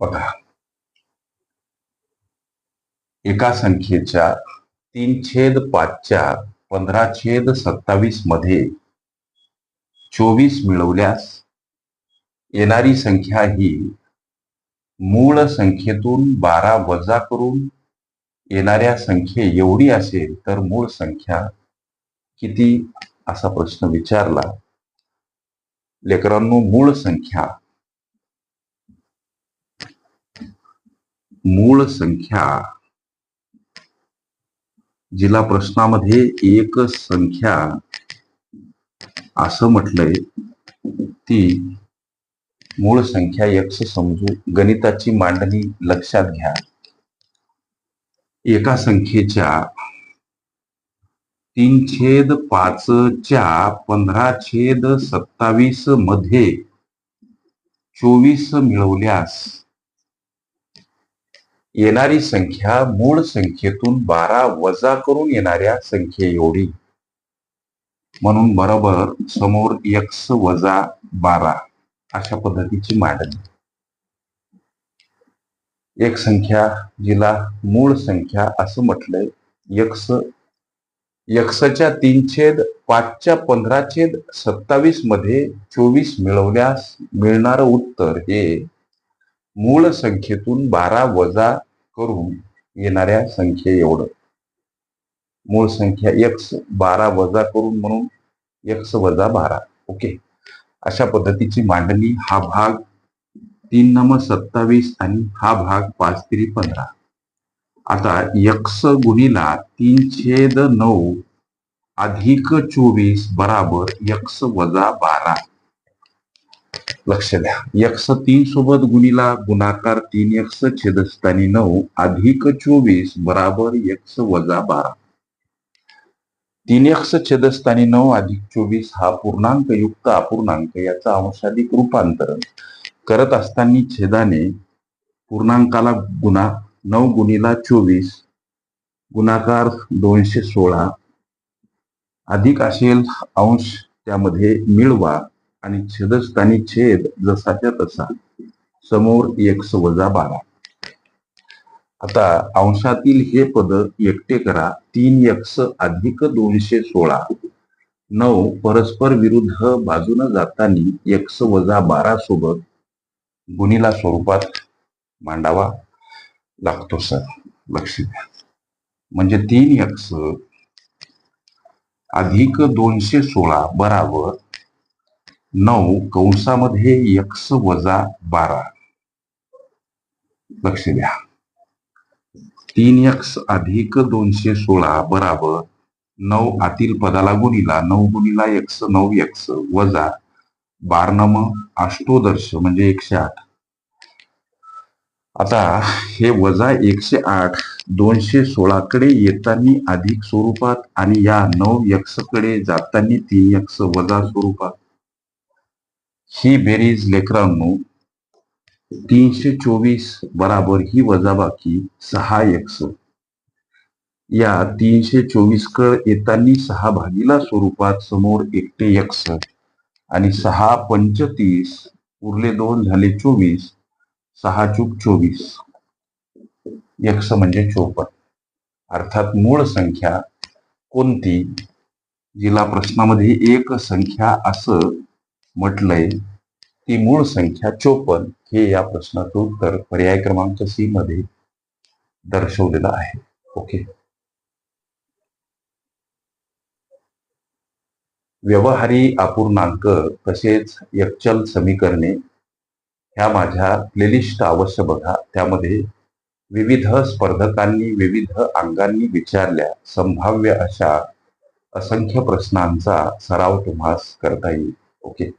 बघा. एका संख्येच्या तीन छेद पाचच्या पंधरा छेद सत्तावीसमध्ये चोवीस मिळवल्यास येणारी संख्या ही मूळ संख्येतून बारा वजा करून येणाऱ्या संख्ये एवढी असेल तर मूळ संख्या किती? असा प्रश्न विचारला. लेकरांनो मूळ संख्या मूळ संख्या जिला प्रश्नामध्ये एक संख्या असं म्हटलंय ती मूळ संख्या एक्स समजू गणिताची मांडणी लक्षात घ्या. एका संख्येच्या तीन छेद पाचच्या पंधरा छेद सत्तावीसमध्ये चोवीस मिळवल्यास येणारी संख्या मूळ संख्येतून बारा वजा करून येणाऱ्या संख्ये एवढी. म्हणून बरोबर समोर एक्स वजा बारा अशा पद्धतीची मांडणी. एक संख्या जिला मूळ संख्या असं म्हटलंय. यक्स यक्सच्या तीन छेद पाचच्या पंधरा छेद सत्तावीसमध्ये चोवीस मिळवल्यास मिळणारं उत्तर हे मूळ संख्येतून बारा वजा करून येणाऱ्या संख्ये एवढं. मूळ संख्या एक्स बारा वजा करून म्हणून एक्स वजा बारा. ओके अशा पद्धतीची मांडणी हा भाग तीन नम सत्तावीस आणि हा भाग पाच तरी पंधरा. आता यक्ष गुणिला तीन छेद नऊ अधिक चोवीस बराबर यक्ष वजा बारा. लक्ष द्या. यक्स तीन सोबत गुणीला गुणाकार तीन यक्स छेदस्थानी नऊ अधिक चोवीस बराबर यक्स वजा बारा. तीन यक्स छेदस्थानी नऊ अधिक चोवीस हा पूर्णांक युक्त अपूर्णांक याचा अंशाधिक रूपांतरण करत असताना छेदाने पूर्णांकाला गुणा नऊ गुणीला चोवीस गुणाकार दोनशे सोळा अधिक असेल अंश त्यामध्ये मिळवा. आणि छेदस्थानी छेद जसाच्या तसा. समोर एक्स वजा बारा. आता अंशातील हे पद एकटे करा. तीन एक्स अधिक दोनशे सोळा. नऊ परस्पर विरुद्ध बाजून जातानी एक्स वजा बारा सोबत गुणीला स्वरूपात मांडावा लागतो सर. लक्ष द्या म्हणजे तीन एक्स अधिक दोनशे सोळा बराबर नऊ कंसामध्ये एक्स वजा बारा. लक्ष द्या. तीन एक्स अधिक दोनशे सोळा बराबर नऊ आतील पदाला गुणीला नऊ गुणीला एक्स नऊ एक्स वजा बारनम अष्टोदर्श म्हणजे एकशे आठ. आता हे वजा एकशे आठ दोनशे सोळा कडे येताना अधिक स्वरूपात आणि या नऊ एक्सकडे जाताना तीन एक्स वजा स्वरूपात. ही बेरीज लेकरांनो तीनशे चोवीस बराबर ही वजाबाकी सहा एक्स. या तीनशे चोवीस कळ येताना सहा भागीला स्वरूपात समोर एकटे एक्स आणि सहा पंचतीस उरले दोन झाले चोवीस सहा चूक चोवीस. एक्स म्हणजे चोपन्न. अर्थात मूळ संख्या कोणती? जिला प्रश्नामध्ये एक संख्या असं म्हटलंय ती मूळ संख्या चोपन्न हे या प्रश्नाचं उत्तर पर्याय क्रमांक सी मध्ये दर्शवलेलं आहे. ओके. व्यवहारी अपूर्णांक तसेच एकचल समीकरणे ह्या माझ्या प्लेलिस्ट अवश्य बघा. त्यामध्ये विविध स्पर्धकांनी विविध अंगांनी विचारल्या संभाव्य अशा असंख्य प्रश्नांचा सराव तुम्हास करता येईल. ओके.